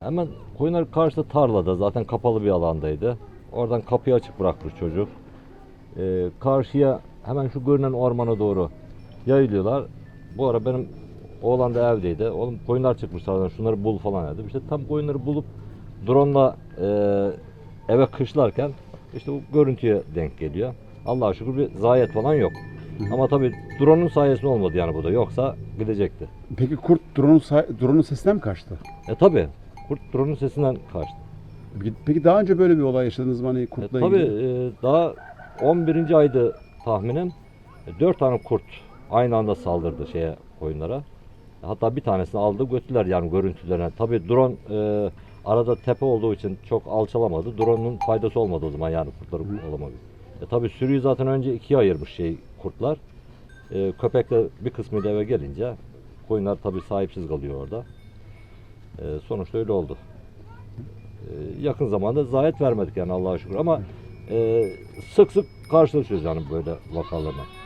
Hemen koyunlar karşıda tarlada zaten kapalı bir alandaydı. Oradan kapıyı açık bırakmış çocuk. Ee, karşıya hemen şu görünen ormana doğru yayılıyorlar. Bu ara benim oğlan da evdeydi. Oğlum koyunlar çıkmışlar şunları bul falan dedim. İşte tam koyunları bulup drone'la e, eve kışlarken işte bu görüntüye denk geliyor. Allah'a şükür bir zayiat falan yok. Ama tabii drone'un sayesinde olmadı yani bu da. Yoksa gidecekti. Peki kurt drone'un say- drone'un sesinden mi kaçtı? E tabii. Kurt drone'un sesinden kaçtı. Peki, peki daha önce böyle bir olay yaşadınız mı hani E, kurtla tabii ilgili? e, daha 11. aydı tahminim. 4 tane kurt aynı anda saldırdı şeye koyunlara. Hatta bir tanesini aldı götürdüler yani görüntülerine. Tabii drone e, arada tepe olduğu için çok alçalamadı. Drone'un faydası olmadı o zaman yani kurtları alamadı. E, tabii sürüyü zaten önce ikiye ayırmış şey kurtlar. E, köpek de bir kısmı eve gelince koyunlar tabii sahipsiz kalıyor orada. E, sonuçta öyle oldu. E, yakın zamanda zayiat vermedik yani Allah'a şükür ama e, sık sık karşılaşıyoruz yani böyle vakalarla.